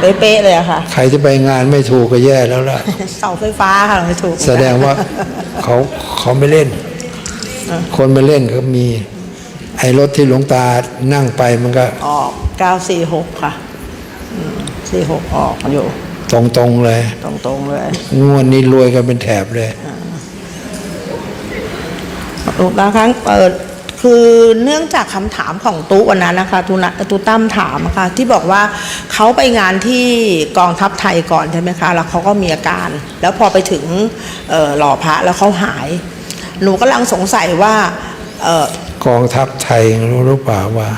เป๊ะๆเลยอะค่ะ ใครจะไปงานไม่ถูกก็แย่แล้วล่ะ เสาไฟฟ้าค่ะไม่ถูกแสดงว่าเขาเขาไม่เล่น คนไม่เล่นก็มี ไอ้รถที่หลวงตานั่งไปมันก็ ออก946ค่ะ46ออกอยู่ ตรงๆเลย ตรงๆเลยงวดนี้รวยกันเป็นแถบเลยบางครั้งเปิด คือเนื่องจากคำถามของตู้วันนั้นนะคะตูนะตูตั้มถามอะค่ะที่บอกว่าเขาไปงานที่กองทัพไทยก่อนใช่ไหมคะแล้วเขาก็มีอาการ แล้วพอไปถึงเอ่อหล่อพระแล้วเขาหาย หนูกำลังสงสัยว่าเอ่อกองทัพไทยรู้หรือเปล่าว่า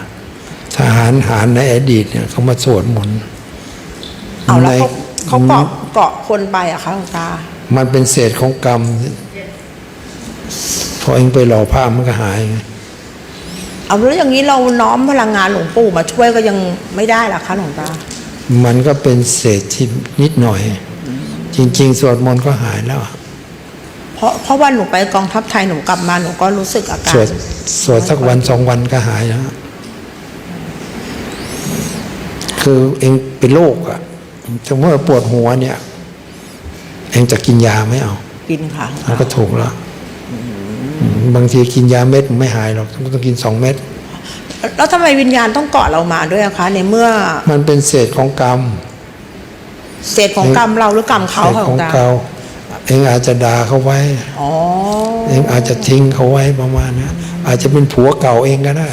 ทหารหารในอดีตเนี่ยเขามาสวดมนต์เอาแล้วเขาในเขาเกาะเกาะคนไปอะคะหลวงตา มันเป็นเศษของกรรมพอเองไปหล่อผ้ามันก็หายไง เอาแล้วอย่างนี้เราน้อมพลังงานหลวงปู่มาช่วยก็ยังไม่ได้หรอคะหลวงตา มันก็เป็นเศษที่นิดหน่อย จริง ๆ สวดมนต์ก็หายแล้ว เพราะเพราะว่าหนูไปกองทัพไทยหนูกลับมาหนูก็รู้สึกอาการ สวดสวดสักวันสองวันก็หายแล้วคือเองเป็นโรคอะสมมติว่าปวดหัวเนี่ย เองจะกินยาไม่เอา กินค่ะมันก็ถูกแล้ว บางทีกินยาเม็ดมันไม่หายหรอกต้องกินสองเม็ดแล้วทำไมวิญญาณต้องเกาะเรามาด้วยอะคะในเมื่อ มันเป็นเศษของกรรม เศษของกรรมเราหรือกรรมเขาเศษค่ะหลขวองงตาเก่าเองอาจจะด่าเขาไว้อ๋อเองอาจจะทิ้งเขาไว้ประมาณนะอาจจะเป็นผัวเก่าเองก็ได้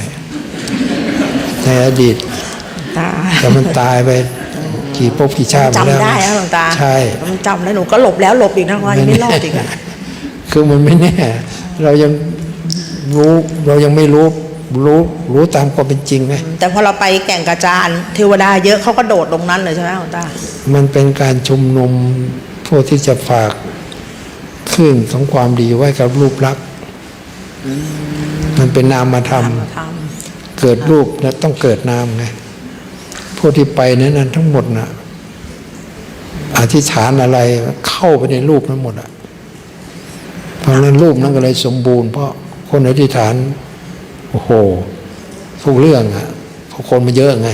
ในอดีตตาแต่มันตายไปกี่ภพกี่ชาติมาแล้วจำได้นะหลวงตาใช่มันจำได้หนูก็หลบแล้วหลบอีกนะว่ายังไม่รอดอีกอะ คือมันไม่แน่ เรายังรู้เรายังไม่รู้รู้รู้ตามความเป็นจริงไงแต่พอเราไปแก่งกระจานเทวดาเยอะเขาก็โดดลงนั้นเลยใช่ไหมหลวงตา มันเป็นการชุมนุมพวกที่จะฝากคลื่นของความดีไว้กับรูปลักษณ์มันเป็นนามธรรมทเกิดรูปแล้วต้องเกิดนามไงพวกที่ไปนั้นนั้นทั้งหมดนะอธิษฐานอะไรเข้าไปในรูปนั้นหมดอะ เพราะฉะนั้นรูปนั้นก็เลยสมบูรณ์ เพราะคนอธิษฐานโอ้โหทุกเรื่องอะเพราะคนมันเยอะไง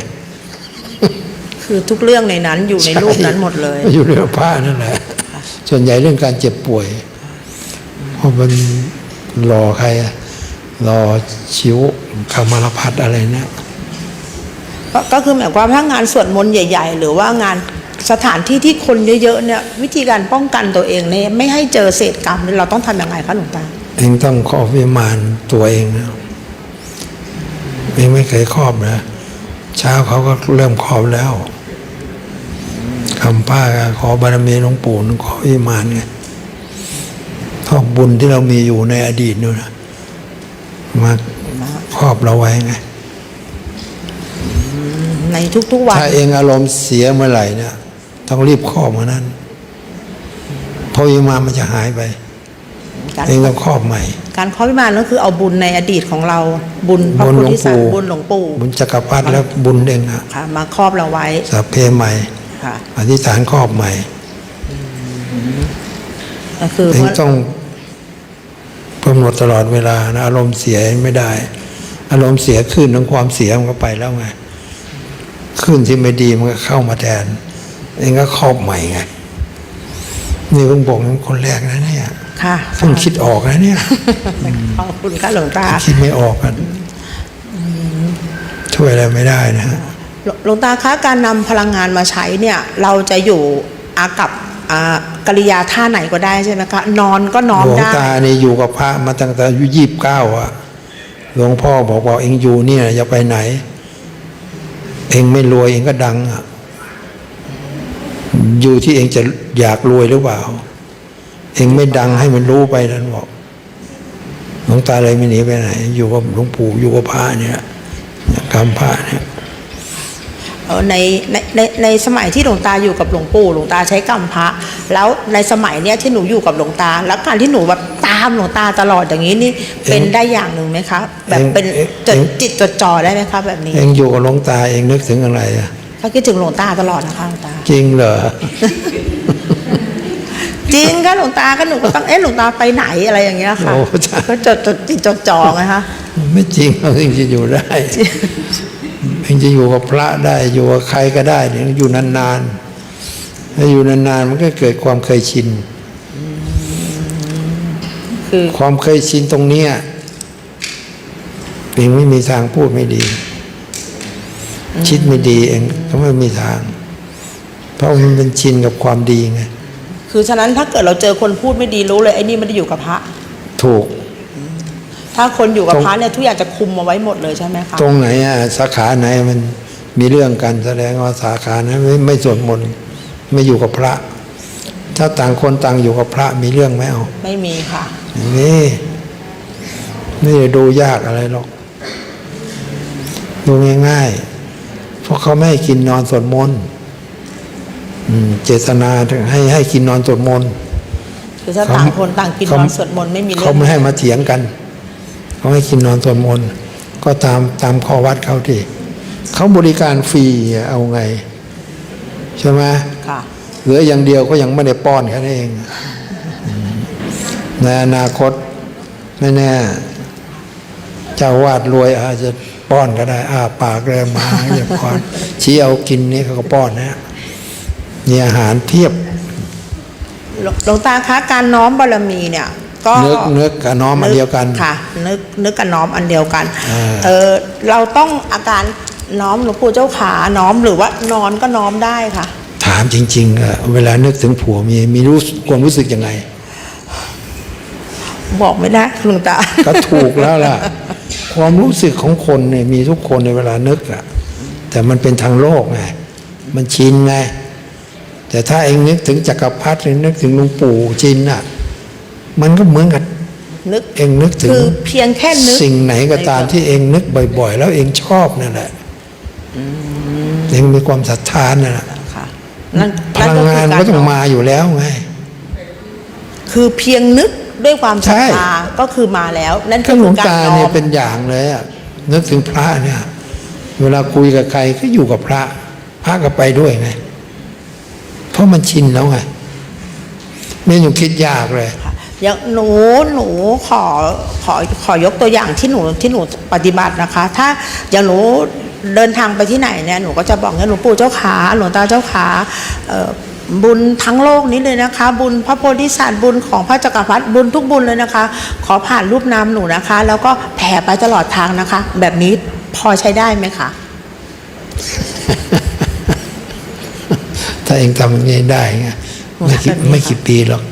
ำคือทุกเรื่องในนั้นอยู่ในรูปนั้นหมดเลย อยู่ในผ้านั่นแหละส่วนใหญ่เรื่องการเจ็บป่วยเพราะมันรอใครอะรอชิวคามารพัดอะไรเนะก็ก็คือหมายความว่างานสวดมนต์ใหญ่ ๆ หรือว่างาน สถานที่ที่คนเยอะๆเนี่ยวิธีการป้องกันตัวเองเนี่ยไม่ให้เจอเศษกรรมเราต้องทำยังไงคะหลวงตาเองต้องครอบวิมานตัวเองนะเองไม่เคยครอบนะเช้าเขาก็เริ่มครอบแล้วคำป้าก็ขอบารมีหลวงปู่ขอวิมานไงท่อกบุญที่เรามีอยู่ในอดีตนู่นนะมาครอบเราไว้ไง ในทุกๆวัน ถ้าเองอารมณ์เสียเมื่อไหร่เนี่ยต้องรีบครอบมานั้นเพราะวิมานมันจะหายไปการเองต้องครอบใหม่ การเคาะวิมานก็คือเอาบุญในอดีตของเราบุญพระบุญพุหทลวงธศาสปู่นาบุญหลวงปู่บุญจักรพรรดิและบุญเองอะค่ะมาครอบเราไว้สัพเพใหม่ค่ะอธิษฐานครอบใหม่ก็คือเองว่าต้องกำหนดตลอดเวลานะอารมณ์เสียไม่ได้ อารมณ์เสียขึ้นของความเสียมันก็ไปแล้วไง ขึ้นที่ไม่ดีมันก็เข้ามาแทนเองก็ครอบใหม่ไงนี่เพิ่งบอกเป็นคนแรกนะเนี่ยค่ะเพิ่งคิดออกนะเนี่ยขอบคุณค่ะหลวงตาคิดไม่ออกกันช่วยอะไรไม่ได้นะฮะหลวหลวงตาคะการนำพลังงานมาใช้เนี่ย เราจะอยู่อากับอ่ากริยาท่าไหนก็ได้ใช่ไหมคะนอนก็นอนหลวงได้ตาเนี่ยอยู่กับพระมาตั้งแต่อายุยี่สิบเก้าอะหลวงพ่อบอกบอกเองอยู่เนี่ยอย่าไปไหน เองไม่รวยเองก็ดังอะอยู่ที่เองจะอยากรวยหรือเปล่า เองไม่ดังให้มันรู้ไปนั้นบอกหลวงตาเลยไม่หนีไปไหน อยู่กับหลวงปู่อยู่กับพระเนี่ยกำพระเนี่ยในในในในสมัยที่หลวงตาอยู่กับหลวงปู่หลวงตาใช้กรรมพระ แล้วในสมัยเนี้ยที่หนูอยู่กับหลวงตา แล้วการที่หนูแบบตามหลวงตาตลอดอย่างนี้นี่เป็นได้อย่างหนึ่งไหมคะแบบเป็นจดจิตจดจ่อได้ไหมคะแบบนี้ เองอยู่กับหลวงตาเองนึกถึงอะไรอะก็คิดถึงหลวงตาตลอดนะคะหลวงตา จริงเหรอจริงก็หลวงตาก็หนูก็ต้องเอ๊ะหลวงตาไปไหนอะไรอย่างเงี้ยค่ะโอ้ใช่ก็จดจดจิตจดจ่อไงคะไม่จริงเราจริงจะอยู่ได้มันจะอยู่กับพระได้อยู่กับใครก็ได้เนี่ยอยู่นานๆถ้าอยู่นานๆมันก็เกิดความเคยชิน คือ ความเคยชินตรงเนี้ยเองไม่มีทางพูดไม่ดีชิดไม่ดีเองก็ไม่มีทาง เพราะมันเป็นชินกับความดีไงคือฉะนั้นถ้าเกิดเราเจอคนพูดไม่ดีรู้เลยไอ้นี่ไม่ได้อยู่กับพระ ถูก ถ้าคนอยู่กับตรงพระเนี่ยทุกอย่างจะคุมเอาไว้หมดเลยใช่ไหมคะตรงไหนอะสาขาไหนมันมีเรื่องกันแสดงว่าสาขานั้นไม่ไม่สวดมนต์ไม่อยู่กับพระ ถ้าต่างคนต่างอยู่กับพระมีเรื่องไหมเอา ไม่มีค่ะ นี่นี่ดูยากอะไรหรอก ดูง่ายๆ เพราะเขาไม่ให้กินนอนสวดมนต์อืมเจตนาให้ให้กินนอนสวดมนต์คือถ้าเขาต่างคนต่างกินเขานอนสวดมนต์ไม่มีเรื่เขาองไม่ให้มาเถียงกัน เขาให้กินนอนสวดมนต์ก็ตามตามข้อวัดเขาที่เขาบริการฟรีอะเอาไง ใช่ไหมค่ะ เหลืออย่างเดียวก็ยังไม่ได้ป้อนแค่นั้นเองอืมในอนาคตไม่แน่เจ้าวาดรวยอาจจะป้อนก็ได้อ้าปากเลยมาอย่าป้อนชี้เอากินนี่เขาก็ป้อนนะมีอาหารเพียบหลวงหลวงตาคะการน้อมบารมีเนี่ย ก็นึกนึกกับน้อมอันเดียวกันค่ะ นึกนึกกับน้อมอันเดียวกันอ่าเออเราต้องอาการน้อมหลวงปู่เจ้าขาน้อมหรือว่านอนก็น้อมได้ค่ะถามจริงๆอะเวลานึกถึงผัวมีมีรู้สึกความรู้สึกยังไง บอกไม่ได้หลวงตา ก็ถูกแล้วล่ะ ความรู้สึกของคนเนี่ยมีทุกคนในเวลานึกอะแต่มันเป็นทางโลกไงมันชินไงแต่ถ้าเองนึกถึงจักรพรรดิหรือนึกถึงหลวงปู่ชินอะมันก็เหมือนกับนึกเองนึกถึงคือเพียงแค่นึกสิ่งไหนก็ตามที่เองนึกบ่อย ๆ แล้วเองชอบนั่นแหละเองมีความศรัทธานั่นแหละค่ะ นั่นพลังงานก็ต้องมาอยู่แล้วไง คือเพียงนึกด้วยความศรัทใช่ธาก็คือมาแล้ว นั่นก็คือหลวงการตาน้อเนี่ยมเป็นอย่างเลยอะนึกถึงพระเนี่ย เวลาคุยกับใครก็อยู่กับพระ พระก็ไปด้วยไงเพราะมันชินแล้วไงไม่ต้องคิดยากเลยค่ะอย่างหนูหนูขอขอขอยกตัวอย่างที่หนูที่หนูปฏิบัตินะคะ ถ้าอย่างหนู เดินทางไปที่ไหนเนี่ยหนูก็จะบอกเนี่ยหลวงปู่เจ้าขาหลวงตาเจ้าขาบุญทั้งโลกนี้เลยนะคะ บุญพระโพธิสัตว์บุญของพระจักรพรรดิบุญทุกบุญเลยนะคะ ขอผ่านรูปนามหนูนะคะ แล้วก็แผ่ไปตลอดทางนะคะ แบบนี้พอใช้ได้ไหมคะถ้าเองทำอย่างนี้ได้ไม่คิดไม่กี่ปีหรอก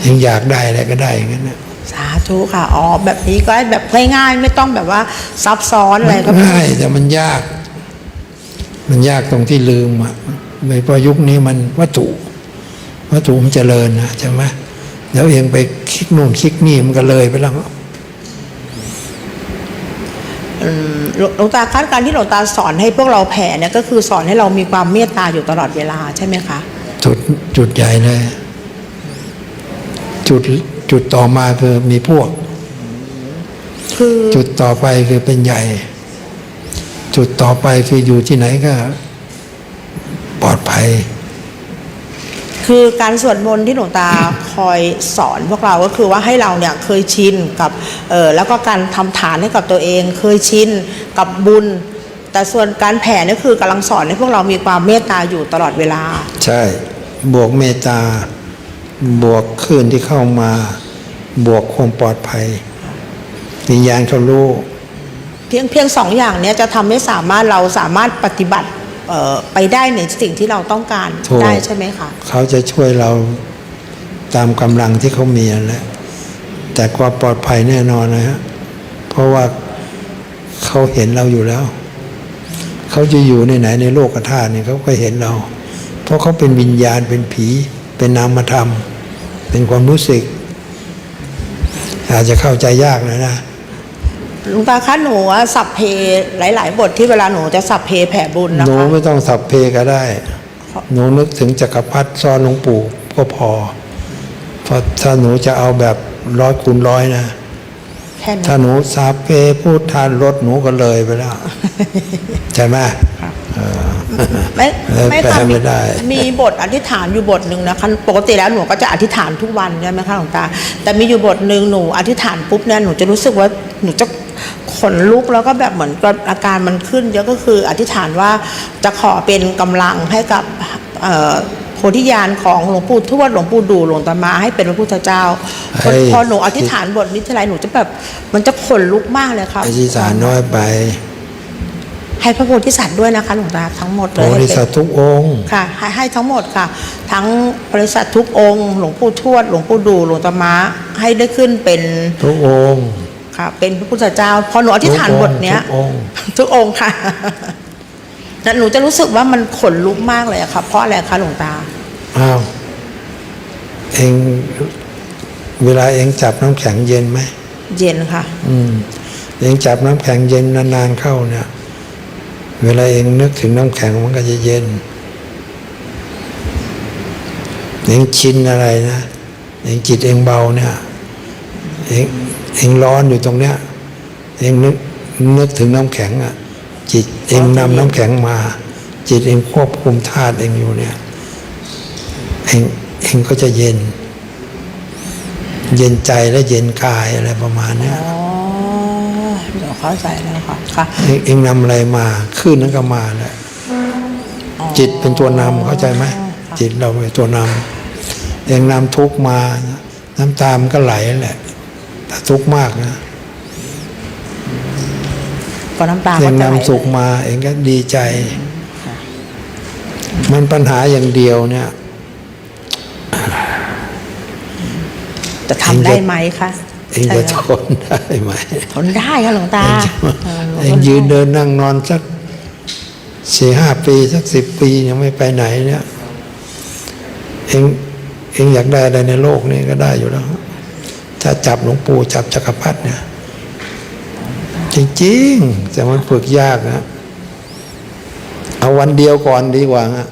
เองอยากได้อะไรก็ได้อย่างนั้นนะ สาธุค่ะ อ๋อ แบบนี้ก็แบบง่ายๆ ไม่ต้องแบบว่าซับซ้อนอะไรมันก็ไม่ง่ายแต่มันยาก มันยากตรงที่ลืมอะในพอยุคนี้มันวัตถุ วัตถุมันเจริญนะใช่ไหมแล้วเองไปคลิกนู่นคลิกนี่มันก็เลยไปแล้วอืมหลวงหลวงตาคาดการที่หลวงตาสอนให้พวกเราแผ่เนี่ยก็คือสอนให้เรามีความเมตตาอยู่ตลอดเวลาใช่ไหมคะ จุดจุดใหญ่เลยจุด จุดต่อมาคือมีพวก คือจุดต่อไปคือเป็นใหญ่ จุดต่อไปคืออยู่ที่ไหนก็ปลอดภัย คือการสวดมนต์ที่หลวงตาคอยสอนพวกเราก็คือว่าให้เราเนี่ยเคยชินกับเออแล้วก็การทำฐานให้กับตัวเอง เคยชินกับบุญ แต่ส่วนการแผ่เนี่ยคือกำลังสอนให้พวกเรามีความเมตตาอยู่ตลอดเวลา ใช่ บวกเมตตา บวกคลื่นที่เข้ามา บวกความปลอดภัยวิญญาณเขารู้เพียงเพียงสองอย่างเนี้ยจะทำให้สามารถเราสามารถปฏิบัติเอ่อไปได้ในสิ่งที่เราต้องการถูกได้ใช่ไหมคะเขาจะช่วยเราตามกำลังที่เขามีนั่นแหละแต่ความปลอดภัยแน่นอนนะฮะเพราะว่าเขาเห็นเราอยู่แล้ว เขาจะอยู่ในไหนในโลกธาตุเนี่ยเขาก็เห็นเรา เพราะเขาเป็นวิญญาณเป็นผี เป็นนามธรรม เป็นความรู้สึก อาจจะเข้าใจยากเลยนะหลวงตาคะหนูอะสับเพหลาย ๆ บทที่เวลาหนูจะสับเพแผ่บุญนะหนูคะไม่ต้องสับเพก็ได้ หนูนึกถึงจักรพรรดิซ้อนหลวงปู่ก็พอเพราะถ้าหนูจะเอาแบบร้อยคูณร้อยนะ แค่นี้ ถ้าหนูสับเพพูดทานรถหนูก็เลยไปแล้ว ใช่ไหมเออ ไม่เออไม่แปลค่ะไม่ได้ มีบทอธิษฐานอยู่บทหนึ่งนะคะปกติแล้วหนูก็จะอธิษฐานทุกวันใช่ไหมคะหลวงตา แต่มีอยู่บทหนึ่งหนูอธิษฐานปุ๊บเนี่ยหนูจะรู้สึกว่าหนูจะขนลุกแล้วก็แบบเหมือนกับอาการมันขึ้นเยอะก็คืออธิษฐานว่าจะขอเป็นกำลังให้กับเอ่อโพธิญาณของหลวงปู่ทวดหลวงปู่ดูหลวงตามาให้เป็นพระพุทธเจ้าเฮ้ยพอหนูอธิษฐานบทนี้ทีไรหนูจะแบบมันจะขนลุกมากเลยค่ะอธิษฐานน้อยไป ให้พระโพธิสัตว์ด้วยนะคะหลวงตาทั้งหมดโพเลยให้ธิเป็นสัตว์ทุกองค์ค่ะให้ให้ทั้งหมดค่ะ ทั้งบริษัททุกองค์หลวงปู่ทวด หลวงปู่ดูหลวงตามาให้ได้ขึ้นเป็นทุกองค์ค่ะ เป็นพระพุทธเจ้าพอหนูอธิษฐานบทเนี้ยทุกองค์ทุกองค์ค่ะแล้วหนูจะรู้สึกว่ามันขนลุกมากเลยอะค่ะ เพราะอะไรคะหลวงตาอ้าวเองเวลาเองจับน้ำแข็งเย็นไหมเย็นค่ะ อืมเองจับน้ำแข็งเย็นนานๆเข้าเนี่ย เวลาเองนึกถึงน้ำแข็งมันก็จะเย็นเองชินอะไรนะเองจิตเองเบาเนี่ยเองเองร้อนอยู่ตรงเนี้ยเองนึกนึกถึงน้ำแข็งอะ จิตเองนำน้ำแข็งมา จิตเองควบคุมธาตุเองอยู่เนี่ยเองเองก็จะเย็น เย็นใจและเย็นกายอะไรประมาณเนี้ย เดี๋ยวเข้าใจแล้วค่ะค่ะเองเองนำอะไรมาขึ้นนั้นก็มาแหละจิตเป็นตัวนำเข้าใจไหมจิตเราเป็นตัวนำเองนำทุกข์มา น้ำตามนก็ไหลแหละถ้าทุกข์มากนะก็น้ำตาเอก็งจะไหลนำสุขมาเองก็ดีใจ มันปัญหาอย่างเดียวเนี่ยจะทำได้ไหมคะ เองจะทนได้ไหมทนได้ค่ะหลวงตาเองยืนเดินนั่งนอนสักสี่ห้าปีสักสิบปียังไม่ไปไหนเนี่ยเองเองอยากได้อะไรในโลกนี้ก็ได้อยู่แล้วถ้าจับหลวงปู่จับจักรพรรดิเนี่ย จริงๆ แต่มันฝึกยากนะเอาวันเดียวก่อนดีกว่าฮะ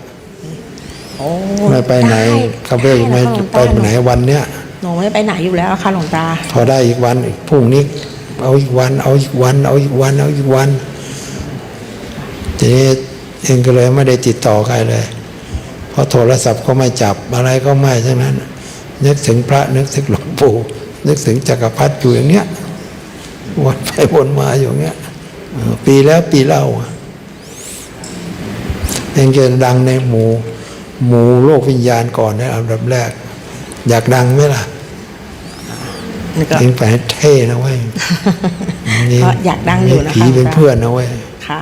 โอ้ไม่ไปไหนด้เขาไม่ด้ไม่ค่ะหลวงไปตาไหนวันเนี้ย หนูไม่ไปไหนอยู่แล้วค่ะหลวงตา พอได้อีกวันอีกพรุ่งนี้เอาอีกวัน เอาอีกวัน เอาอีกวัน เอาอีกวันทีนี้เองก็เลยไม่ได้ติดต่อใครเลย เพราะโทรศัพท์ก็ไม่จับอะไรก็ไม่ทั้งนั้น นึกถึงพระนึกถึงหลวงปู่นึกถึงจักรพรรดิอยู่อย่างเนี้ยวนไปวนมาอยู่อย่างเนี้ยปีแล้วปีเล่าอะเองจะดังในหมู่หมู่โลกวิญญาณก่อนนะอันดับแรก อยากดังไหมล่ะ นี่ก็เองไปเท่นะเว้ยนี่ก็อยากดังอยู่นะคะผีเป็นเพื่อนนะเว้ยค่ะ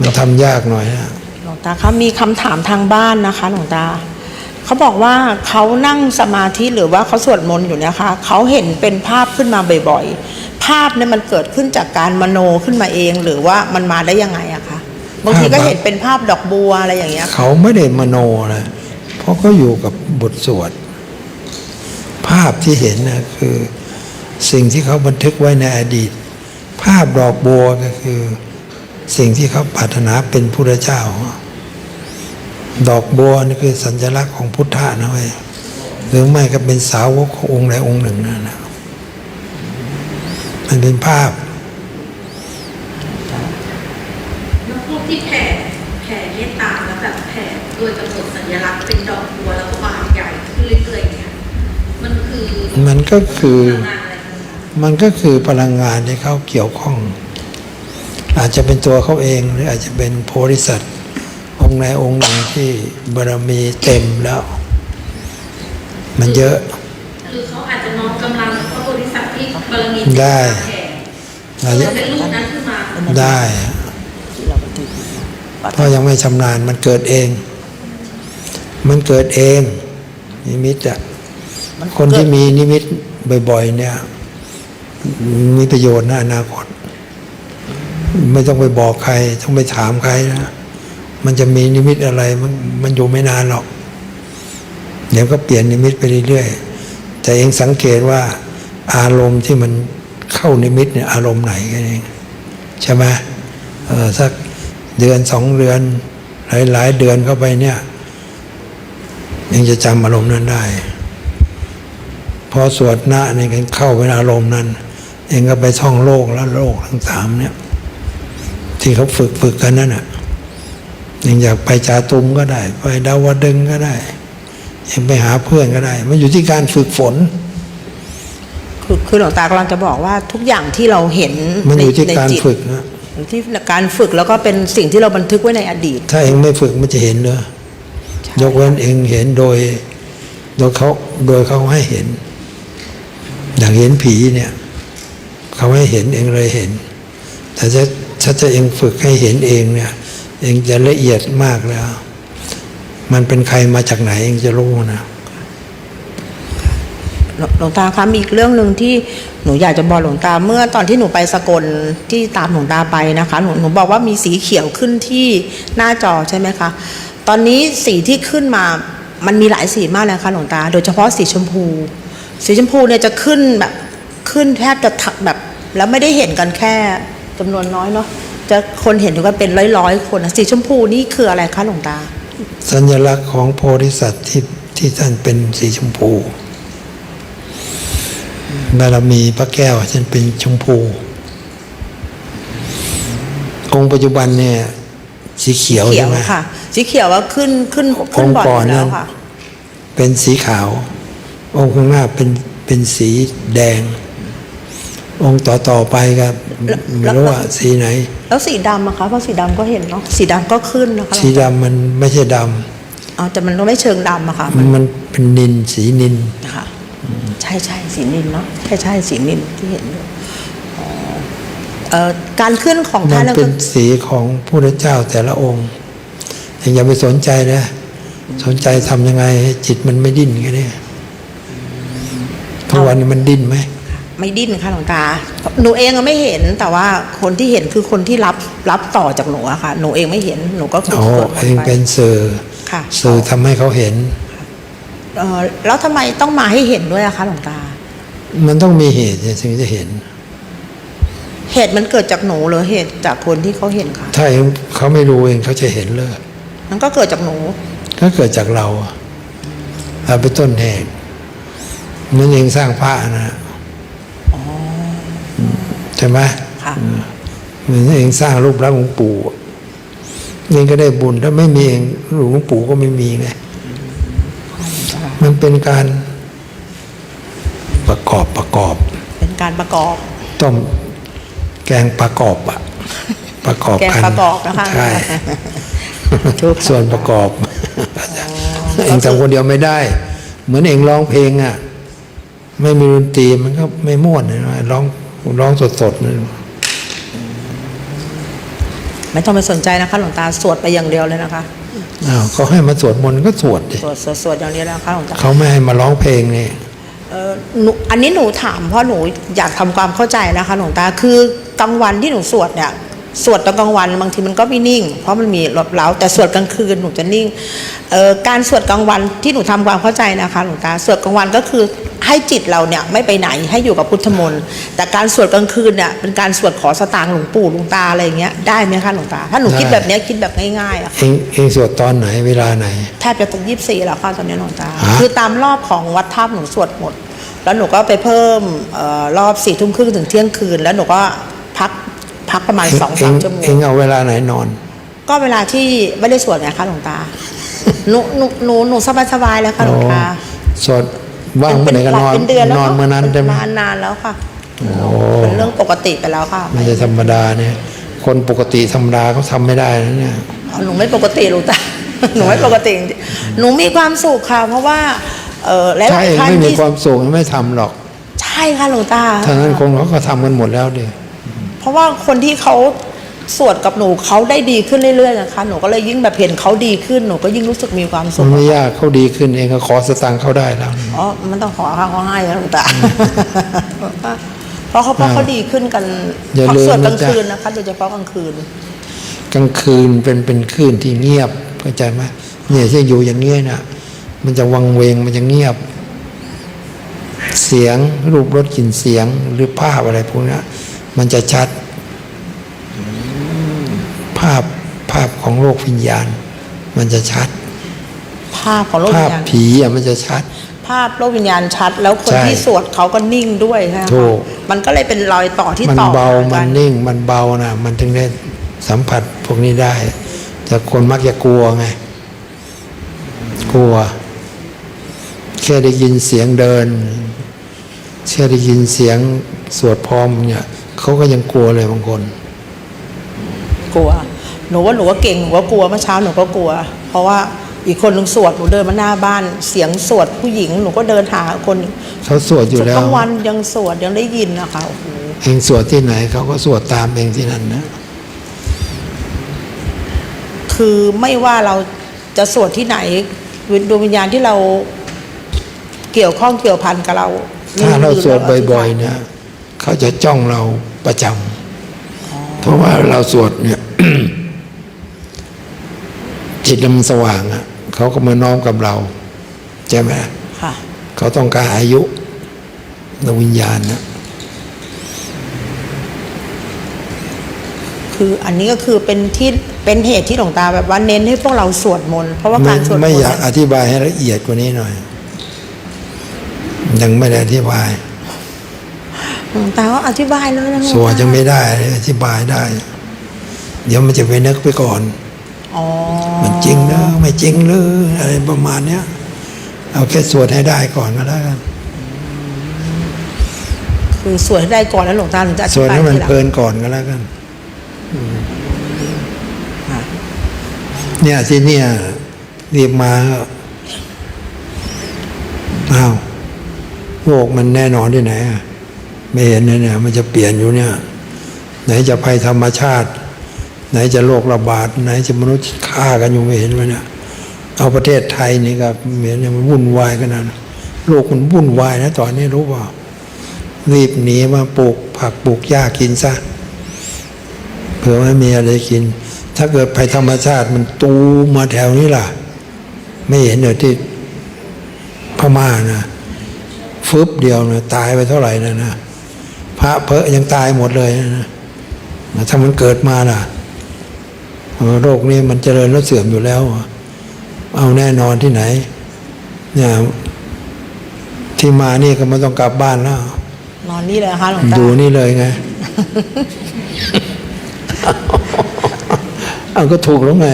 มันทำยากหน่อยนะหลวงตาคะมีคำถามทางบ้านนะคะ หลวงตาเขาบอกว่าเขานั่งสมาธิหรือว่าเขาสวดมนต์อยู่เนี่ยค่ะเขาเห็นเป็นภาพขึ้นมาบ่อยๆ ภาพเนี่ยมันเกิดขึ้นจากการมโนขึ้นมาเอง หรือว่ามันมาได้ยังไงอะคะบางทีก็เห็นเป็นภาพดอกบัวอะไรอย่างเงี้ยค่ะเขาไม่ได้มโนนะเพราะเขาอยู่กับบทสวด ภาพที่เห็นนะคือ สิ่งที่เขาบันทึกไว้ในอดีต ภาพดอกบัวก็คือ สิ่งที่เขาปรารถนาเป็นพุทธเจ้า ดอกบัวนี่คือสัญลักษณ์ของพุทธะนะเว้ยหรือไม่ก็เป็นสาวกขององค์ใดองค์หนึ่งนั่นนะมันเป็นภาพแล้วพวกที่แผ่แผ่เมตตาแล้วแบบแผ่โดยกำหนดสัญลักษณ์เป็นดอกบัวแล้วก็บานใหญ่ขึ้นเรื่อยๆเนี่ยมันคือมันก็คือ มันก็คือพลังงานที่เขาเกี่ยวข้อง อาจจะเป็นตัวเขาเองหรืออาจจะเป็นโพธิสัตว์องค์ใดองค์หนึ่งที่บารมีเต็มแล้ว มันเยอะหรือเขาอาจจะน้อมกำลังพระโพธิสัตว์ที่บารมีได้แผ่อาจเลจะยเป็นรูปนั้นขึ้นมาได้ที่เราบันทึกเพราะยังไม่ชำนาญมันเกิดเอง มันเกิดเองนิมิตอะคนที่มีนิมิตบ่อย ๆ เนี่ย มีประโยชน์นะอนาคต ไม่ต้องไปบอกใคร ต้องไปถามใครนะมันจะมีนิมิตอะไร มันมันอยู่ไม่นานหรอก เดี๋ยวก็เปลี่ยนนิมิตไปเรื่อยๆแต่เองสังเกตว่า อารมณ์ที่มันเข้านิมิตเนี่ยอารมณ์ไหนกันเองใช่ไหมเออสักเดือนสองเดือน หลายหลายเดือนเข้าไปเนี่ยยังจะจำอารมณ์นั้นได้ พอสวดหน้าเนี่ยกันเข้าไปในอารมณ์นั้น เองก็ไปท่องโลกแล้วโลกทั้งสามเนี่ย ที่เขาฝึกฝึกกันนั่นน่ะยังอยากไปจาตุมก็ได้ ไปดาวดึงก็ได้ยังไปหาเพื่อนก็ได้ มันอยู่ที่การฝึกฝน คือคือหลวงตากำลังจะบอกว่าทุกอย่างที่เราเห็นมันอยู่ที่ในการจิตฝึกนะอยู่ที่การฝึกแล้วก็เป็นสิ่งที่เราบันทึกไว้ในอดีต ถ้าเองไม่ฝึกมันจะเห็นเหรอยกเว้นเองเห็นโดย โดยเขาโดยเขาให้เห็น อย่างเห็นผีเนี่ย เขาให้เห็นเองเลยเห็น แต่ถ้าถ้าจะเองฝึกให้เห็นเองเนี่ย เองจะละเอียดมากแล้ว มันเป็นใครมาจากไหนเองจะรู้นะหลวงตาคะมีอีกเรื่องหนึ่งที่หนูอยากจะบอกหลวงตาเมื่อตอนที่หนูไปสกลที่ตามหลวงตาไปนะคะหนูหนูบอกว่ามีสีเขียวขึ้นที่หน้าจอใช่ไหมคะตอนนี้สีที่ขึ้นมามันมีหลายสีมากเลยค่ะหลวงตา โดยเฉพาะสีชมพู สีชมพูเนี่ยจะขึ้นแบบขึ้นแทบจะทักแบบ แล้วไม่ได้เห็นกันแค่จำนวนน้อยเนาะจะคนเห็นอยู่กันเป็นร้อยร้อยๆคนนะสีชมพูนี่คืออะไรคะหลวงตา สัญลักษณ์ของโพธิสัตว์ที่ที่ท่านเป็นสีชมพูบารมีพระแก้วท่านเป็นชมพูองค์ปัจจุบันเนี่ย สีเขียวเขียใช่วไหมค่ะ สีเขียวว่าขึ้นขึ้นขึ้นบ่อยอยู่แล้วค่ะ เป็นสีขาว องค์ข้างหน้าเป็นเป็นสีแดง องค์ต่อต่อๆไปครับแล้วไม่รู้ว่าสีไหน แล้วสีดำอะคะเพราะสีดำก็เห็นเนาะสีดำก็ขึ้นนะคะสีดำมันไม่ใช่ดอ๋อแต่มันก็ไม่เชิงดำอะค่ะำมันเป็นนินสีนินค่ะใช่ใช่สีนินเนาะใช่ใช่สีนินที่เห็นอยู่อ๋อเอ่อการขึ้นของมัท่านนนั่นเป็ก็นสีของพระพุทธเจ้าแต่ละองค์ยังอย่าไปสนใจนะ สนใจทำยังไงให้จิตมันไม่ดิ้นแค่นี้ทุกวันนี้มันดิ้นไหม ไม่ดิ้นค่ะหลวงตา หนูเองอะไม่เห็น แต่ว่าคนที่เห็นคือคนที่รับรับต่อจากหนูอะค่ะ หนูเองไม่เห็น หนูก็ฝึกโอ้สวดมนเองต์ไปเป็นสื่อค่ะ สื่อทำให้เขาเห็นเอ่อแล้วทำไมต้องมาให้เห็นด้วยอะคะหลวงตา มันต้องมีเหตุถึงจะเห็น เหตุมันเกิดจากหนูหรือเหตุจากคนที่เขาเห็นคะถ้าเองเขาไม่รู้เองเขาจะเห็นเลยมันก็เกิดจากหนู ก็เกิดจากเราอะเราเป็นต้นเหตุนั่นเองสร้างพระนะ ใช่ไหมค่ะเหมือนเองสร้างรูปลักษณ์หลวงปู่อะเองก็ได้บุญถ้าไม่มีเองหลวงปู่ก็ไม่มีไงมันเป็นการประกอบประกอบ เป็นการประกอบ ต้มแกงประกอบอะประกอบแกงกันประกอบนะคะใช่ถูกค่ะส่วนประกอบเองทำคนเดียวไม่ได้ เหมือนเองร้องเพลงอะ ไม่มีดนตรีมันก็ไม่ม่วนนะร้อง ร้องสดๆนะไม่ต้องไปสนใจนะคะ หลวงตาสวดไปอย่างเดียวเลยนะคะอ้าวเขาให้มาสวดมนต์ก็สวดดิสวดสวดสวดอย่างเดียวนะคะหลวงตาเขาไม่ให้มาร้องเพลงนี่เอ่อหนูอันนี้หนูถามเพราะหนูอยากทำความเข้าใจนะคะหลวงตาคือกลางวันที่หนูสวดเนี่ย สวดตอนกลางวันบางทีมันก็ไม่นิ่ง เพราะมันมีรบเร้าแต่สวดกลางคืนหนูจะนิ่งเอ่อการสวดกลางวันที่หนูทำความเข้าใจนะคะหลวงตาสวดกลางวันก็คือให้จิตเราเนี่ยไม่ไปไหนให้อยู่กับพุทธมนต์แต่การสวดกลางคืนเนี่ยเป็นการสวดขอสตางค์หลวงปู่หลวงตาอะไรอย่างเงี้ยได้ไหมคะหลวงตา ถ้าหนูคิดแบบเนี้ยคิดแบบง่ายๆอะเองเองสวดตอนไหนเวลาไหนแทบจะถึงยี่สิบสี่แล้วค่ะตอนนี้หลวงตาฮะคือตามรอบของวัดท่าหนูสวดหมด แล้วหนูก็ไปเพิ่มเออรอบสี่ทุ่มครึ่งถึงเที่ยงคืน แล้วหนูก็พัก พักประมาณเองสองเอสางมชั่วโมเองงเอาเวลาไหนนอน ก็เวลาที่ไม่ได้สวดไงคะหลวงตาหนูหนูหนูหนูสบายสบายๆแล้วค่ะหลวงตาสวดว่างเมื่อไหร่ก็นอนเป็นเดือนแล้วนอนเมื่อนั้นใช่ไหมนานนานแล้วค่ะโอ้เป็นเรื่องปกติไปแล้วค่ะไม่ใช่ธรรมดาเนี่ย คนปกติธรรมดาเขาทำไม่ได้นะเนี่ยหนูไม่ปกติหลวงตาหนูไม่ปกติจริงๆหนูมีความสุขค่ะ เพราะว่าเออหลายถ้าเองๆท่านไม่มีที่ความสุขไม่ทำหรอก ใช่ค่ะหลวงตาถ้างั้นคงเขาก็ทำกันหมดแล้วดิ เพราะว่าคนที่เขาสวดกับหนูเขาได้ดีขึ้นเรื่อยๆนะคะหนูก็เลยยิ่งแบบเห็นเขาดีขึ้นหนูก็ยิ่งรู้สึกมีความสุมัขนไม่ยากเขาดีขึ้นเองก็ขอสตังค์เขาได้แล้ว อ๋อมันต้องขอข้างเขาให้นะหลวงตาเพราะเขาเพราะเขาดีขึ้นกันอย่าลืมสวดกลางนะจ๊ะคืนนะคะโดยเฉพาะกลางคืน กลางคืนเป็นเป็นคืนที่เงียบเข้าใจไหมเนี่ยที่อยู่อย่างเงี้ยน่ะมันจะวังเวงมันจะเงียบ เสียงรูปรสกลิ่นเสียงหรือภาพอะไรพวกเนี้ย มันจะชัด ภาพภาพของโลกวิญญาณ มันจะชัด ภาพของโลกภาวิพญญาณผีอะมันจะชัด ภาพโลกวิญญาณชัด แล้วคนใช่ที่สวดเขาก็นิ่งด้วยใช่ไหมถูคะกมันก็เลยเป็นรอยต่อที่มันต่อเบากัมันนิ่ง มันเบานะมันถึงได้สัมผัสพวกนี้ได้ แต่คนมักจะกลัวไง กลัว แค่ได้ยินเสียงเดินเชื่อได้ยินเสียงสวดพร้อมเนี่ย เขาก็ยังกลัวเลยบางคน กลัว หนูว่าหนูว่าเก่งหนูว่ากลัวเมื่อเช้าหนูก็กลัว เพราะว่าอีกคนนึงสวดหนูเดินมาหน้าบ้าน เสียงสวดผู้หญิงหนูก็เดินหาคนหนึ่งเขาสวดอยู่สวดแล้วทั้งวันยังสวดยังได้ยินนะคะโอ้โหเองสวดที่ไหนเขาก็สวดตามเองที่นั่นนะ คือไม่ว่าเราจะสวดที่ไหนดวงวิญญาณที่เราเกี่ยวข้องเกี่ยวพันกับเราถ้าเราสวดธิษฐาบ่อยๆเนี่ยเขาจะจ้องเรา ประจำเพราะว่าเราสวดเนี่ยจิตมันสว่างอะเขาก็มาน้อมกับเรา ใช่ไหมค่ะเขาต้องการอายุดวงวิญญาณนะคืออันนี้ก็คือเป็นที่เป็นเหตุที่หลวงตาแบบว่าเน้นให้พวกเราสวดมนต์เพราะว่าไม่การสวดมนต์ไม่อยากอธิบายให้ละเอียดกว่านี้หน่อย ยังไม่ได้อธิบายห ลวงตาก็อธิบายแล้วนะหลวงสวดตายังไม่ได้เลยอธิบายได้ เดี๋ยวมันจะไปนึกไปก่อนอ๋อมันจริงเนอะไม่จริงเลยอะไรประมาณเนี้ยเอาแค่สวดให้ได้ก่อนก็แล้วกันคือสวดให้ได้ก่อนแล้วหลวงตาถึงจะอสธิวดบายให้มันทีหลังเพลินก่อนก็แล้วกันค่ะเนี่ยที่เนี่ยรีบมาอ้าวโลกมันแน่นอนที่ไหนอะไม่ เห็นเลยเนี่ยมันจะเปลี่ยนอยู่เนี่ย ไหนจะภัยธรรมชาติ ไหนจะโรคระบาด ไหนจะมนุษย์ฆ่ากันอยู่ไม่เห็นไหมเนี่ยเอาประเทศไทยนี่ก็เหมือนมันวุ่นวายกันนะโลกมันวุ่นวายนะตอนนี้รู้เปล่ารีบหนีมาปลูกผักปลูกหญ้ากินซะเผื่อไม่มีอะไรกิน ถ้าเกิดภัยธรรมชาติมันตูมาแถวนี้ล่ะ ไม่เห็นเหรอที่พม่านะฟึบเดียวนะตายไปเท่าไหร่นะนะ พระเพอะยังตายหมดเลยนะนะถ้ามันเกิดมาล่ะเออโรคนี้มันเจริญแล้วเสื่อมอยู่แล้ว เอาแน่นอนที่ไหน เนี่ยที่มานี่ก็ไม่ต้องกลับบ้านแล้วนอนนี่เลยนะคะหลวงตาดูนี่เลยไงเอาก็ถูกแล้วไง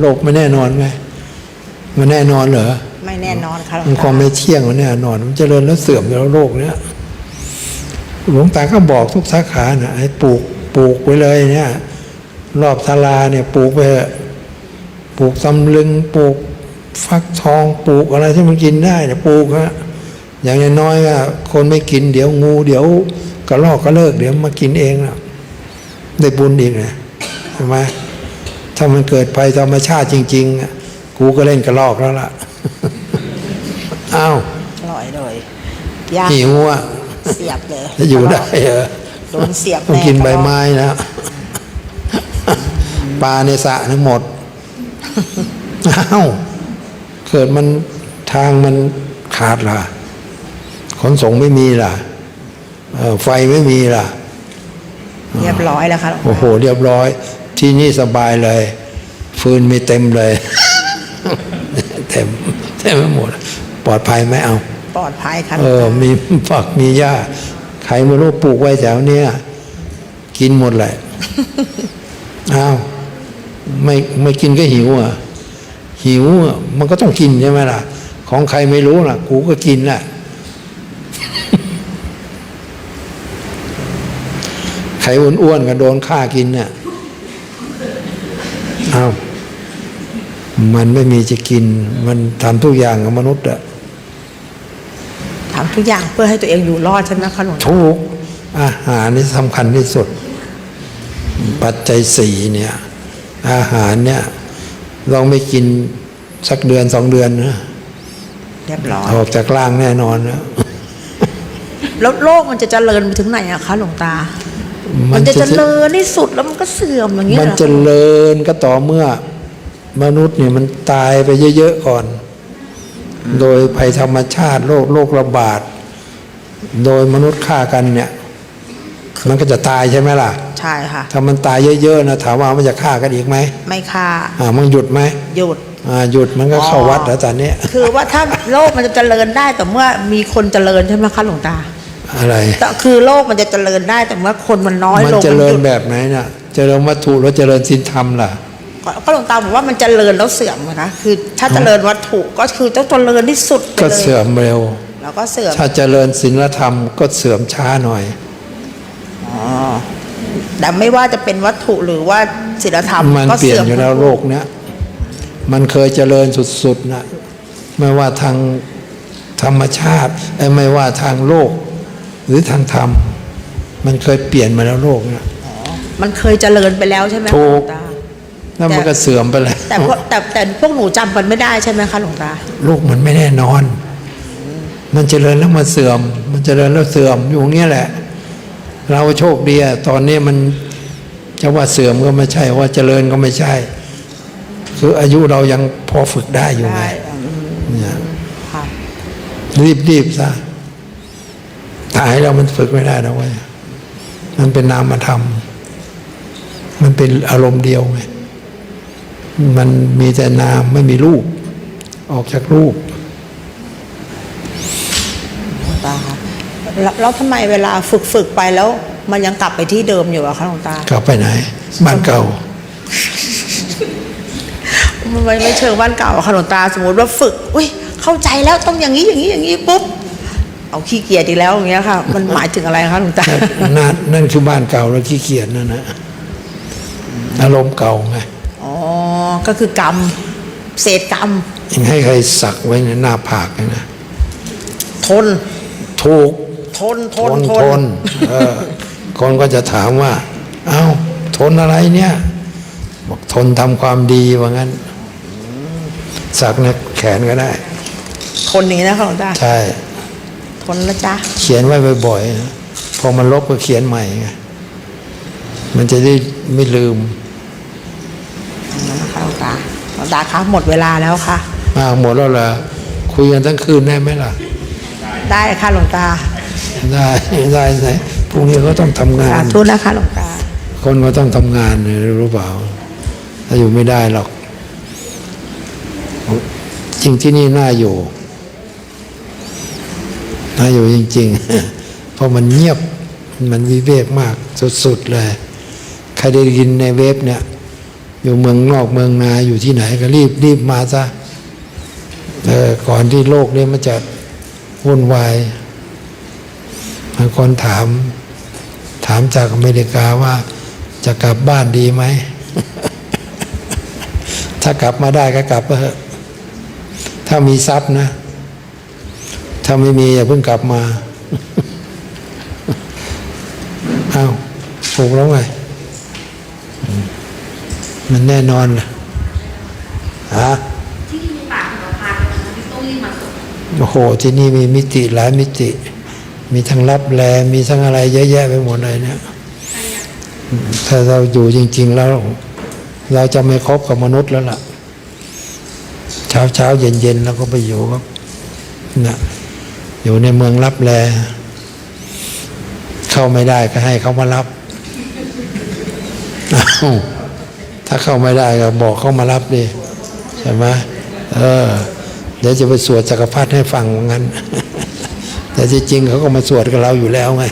โลกไม่แน่นอนไงมันแน่นอนเหรอไม่แน่นอนค่ะหลวมันงความตาไม่เที่ยงมันแน่นอน มันเจริญแล้วเสื่อมอยู่แล้วโลกเนี้ย หลวงตาก็บอกทุกสาขานะให้ปลูกปลูกไว้เลยเนี่ย รอบศาลาเนี่ยปลูกไปเถอะปลูกตำลึงปลูกฟักทองปลูกอะไรที่มันกินได้เนี่ยปลูกฮะอย่างน้อยๆอะคนไม่กินเดี๋ยวงูเดี๋ยวกระลอกก็เลิกเดี๋ยวมากินเองนะได้บุญอีกนะใช่ไหมถ้ามันเกิดภัยธรรมชาติจริงๆอะกูก็เล่นกระลอกแล้วล่ะอ้าวอร่อยเลยย่างหิวอะ เสียบเลยจะอยู่ได้เหรอโดนเสียบต้องแกินใบไม้นะปลาในสระทั้งหมดอ้าวเกิดมันทางมันขาดล่ะ ขนส่งไม่มีล่ะเอ่อไฟไม่มีล่ะ เรียบร้อยแล้วค่ะหลวงโอ้โหตาเรียบร้อย ที่นี่สบายเลย ฟืนมีเต็มเลย เต็มเต็มไปหมด ปลอดภัยไหมเอา ปลอดภัยค่ะหลเอวงอตามีฝักมีหญ้าใครไม่รู้ปลูกไว้แถวเนี้ยกินหมดแหละอ้าวไม่ไม่กินก็หิวอะ หิวอะมันก็ต้องกินใช่ไหมล่ะ ของใครไม่รู้ล่ะ กูก็กินแหละใครอ้วนๆก็โดนฆ่ากินน่ะอ้าวมันไม่มีจะกิน มันทำทุกอย่างกับมนุษย์อะ ทำทุกอย่างเพื่อให้ตัวเองอยู่รอดใช่ไหมคะหลวงตาทุกอาหารนี่สำคัญที่สุด ปัจจัยสี่เนี่ย อาหารเนี่ยเราไม่กินสักเดือนสองเดือนนะเรียบร้อยออกจากร่างแน่นอนนะแล้วโลกมันจะเจริญไปถึงไหนอะคะหลวงตา มัมันนจะจะเจริญที่สุดแล้วมันก็เสื่อมอย่างนี้มันเหรอเจริญก็ต่อเมื่อมนุษย์เนี่ยมันตายไปเยอะๆก่อน โดยภัยธรรมชาติโรคโรคระบาด โดยมนุษย์ฆ่ากันเนี่ย มันก็จะตายใช่ไหมล่ะ ใช่ค่ะ ถ้ามันตายเยอะๆนะถามว่ามันจะฆ่ากันอีกไหม ไม่ฆ่า อ่ามันหยุดไหม หยุด อ่าหยุดมันก็เข้าอ๋อวัดแล้วตอนนี้ คือว่าถ้าโลกมันจะเจริญได้แต่เมื่อมีคนเจริญใช่ไหมคะหลวงตา อะไรแต่คือโลกมันจะเจริญได้แต่เมื่อคนมันน้อยมันลงเจริญหยุดแบบไหนน่ะ เจริญวัตถุแล้วเจริญศีลธรรมล่ะ ก็หลวงตาบอกว่ามันเจริญแล้วเสื่อมนะคะคือถ้าเจริญวัตถุก็คือต้องเจริญที่สุดไปก็เลยเสื่อมเร็วอแล้วก็เสื่อมถ้าเจริญศีลธรรมก็เสื่อมช้าหน่อยอ๋อแต่ไม่ว่าจะเป็นวัตถุหรือว่าศีลธรรมมันก็เปลี่ยนเสื่อมอยู่แล้วโลกเนี้ยมันเคยเจริญสุดๆนะไม่ว่าทางธรรมชาติเอ้ยไม่ว่าทางโลก หรือทางธรรม มันเคยเปลี่ยนมาแล้วโลกเนี้ยมันเคยเจริญไปแล้วใช่ไหมคะถูหลกวงตา แล้วมันก็เสื่อมไปแล้วแต่พวกแต่แต่พวกหนูจำมันไม่ได้ใช่ไหมคะหลวงตาโลกมันไม่แน่นอน มันเจริญแล้วมันเสื่อม มันเจริญแล้วเสื่อมอยู่อย่างเงี้ยแหละ เราโชคดีอะตอนนี้มันจะว่าเสื่อมก็ไม่ใช่ ว่าเจริญก็ไม่ใช่ คืออายุเรายังพอฝึกได้อยู่ไงได้อืมเนี่ยค่ะรีบรีบซะตายแล้วมันฝึกไม่ได้นะเว้ยมันเป็นนามธรรม มันเป็นอารมณ์เดียวไง มันมีแต่นามไม่มีรูป ออกจากรูปหลวงตาคะแล้วแล้วทำไมเวลาฝึกฝึกไปแล้ว มันยังกลับไปที่เดิมอยู่อะคะหลวงตากลับไปไหนบ้านเก่ามันไม่ไม่เชิงบ้านเก่าอะค่ะหลวงตาสมมติว่าฝึก อุ้ยเข้าใจแล้วต้องอย่างนี้อย่างนี้อย่างนี้ปุ๊บเอาขี้เกียจอีกแล้วอย่างเงี้ยค่ะ มันหมายถึงอะไรคะหลวงตานั่นนั่นคือบ้านเก่าแล้วขี้เกียจนั่นนะอารมณ์เก่าไงอ๋อ ก็คือกรรม เศษกรรมยังให้ใครสักไว้ในหน้าผากนะทนถูกทนททนนททนนเออคนก็จะถามว่า เอ้า ทนอะไรเนี่ย บอกทนทำความดีว่างั้น สักในแขนก็ได้ ทนอย่างนี้นะคะหลวงตาใช่ ทนนะจ๊ะเขียนไว้บ่อยๆนะพอมันลบก็เขียนใหม่ไงมันจะได้ไม่ลืมนะคะหลวง ตาหลวงตาคะหมดเวลาแล้วค่ะอ้าวหมดแล้วเหรอคุยกันทั้งคืนได้ไหมล่ะ ได้ค่ะหลวงตา ได้ได้ไหนพรุ่งนี้ก็ต้องทำงาสาน ธุนะคะหลวงตา คนก็ต้องทำงานเนี่ยรู้เปล่า ถ้าอยู่ไม่ได้หรอก จริงที่นี่น่าอยู่น่าอยู่จริง ๆ เพราะมันเงียบมันวิเวกมากสุดๆเลย ใครได้ยินในเว็บเนี่ย อยู่เมืองนอกเมืองนาอยู่ที่ไหนก็รีบรีบมาซะก่อนที่โลกนี้มันจะวุ่นวายบางคนถาม ถามจากอเมริกาว่าจะกลับบ้านดีไหม ถ้ากลับมาได้ก็กลับเถอะถ้ามีทรัพย์นะ ถ้าไม่มีอย่าเพิ่งกลับมา เอาถูกแล้วไง มันแน่นอนเลยฮะที่มีปากของพานนะคะที่ต้องรีบมาส่งโอ้โห ที่นี่มีมิติหลายมิติ มีทั้งรับแลมีทั้งอะไรเยอะแยะไปหมดเลยเนี่ยถ้าเราอยู่จริง ๆ แล้ว เราจะไม่คบกับมนุษย์แล้วล่ะ เช้าเช้าเย็นเย็นๆเราก็ไปอยู่กับนะอยู่ในเมืองรับแลเข้าไม่ได้ก็ให้เขามารับอ้าว ถ้าเข้าไม่ได้ก็บอกเข้ามารับดิใช่ไหมเออ เดี๋ยวจะไปสวดจักรพรรดิให้ฟังว่างั้น แต่จริงๆเขาก็มาสวดกับเราอยู่แล้วไง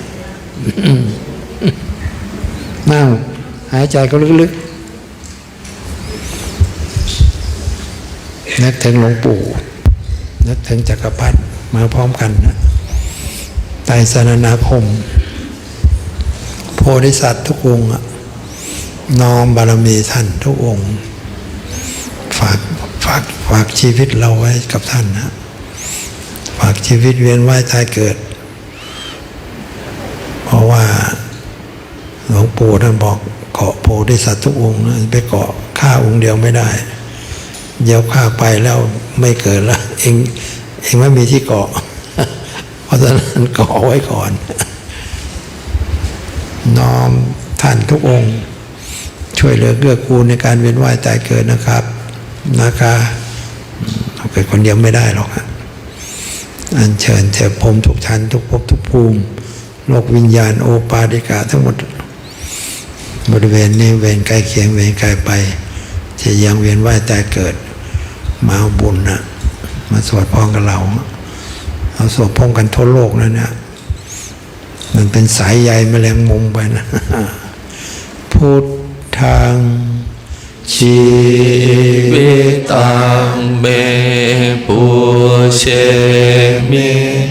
นั่งหายใจก็ลึกๆนึกถึงหลวงปู่นึกถึงจักรพรรดิมาพร้อมกันนะไตรสรณาคม โพธิสัตว์ทุกองค์อะ น้อมบารมีท่านทุกองค์ ฝากฝากฝากชีวิตเราไว้กับท่านนะฝากชีวิตเวียนว่ายตายเกิด เพราะว่าหลวงปู่ท่านบอกเกาะโพธิสัตว์ทุกองค์นะไปเกาะข้าองค์เดียวไม่ได้ เดี๋ยวข้าไปแล้วไม่เกิดละเองเองไม่มีที่เกาะ เพราะฉะนั้นเกาะไว้ก่อน น้อมท่านทุกองค์ ช่วยเหลือเกื้อกูลในการเวียนว่ายตายเกิดนะครับนะคะเอาเกิดคนเดียวไม่ได้หรอกอันเชิญเถอะพมทุกชั้นทุกภพทุกภูมิโลกวิญญาณโอปาติกาทั้งหมด บริเวณนี้เวรใกล้เคียงเวรไกลไป จะยังเวียนว่ายตายเกิด มาเอาบุญนะมาสวดพร้อมกับเราเราสวดพร้อมกันทั่วโลกนั่นนะมันเป็นสายใยแมลงมุมไปนะพุ ทังชีวิตังเมปุเชมิ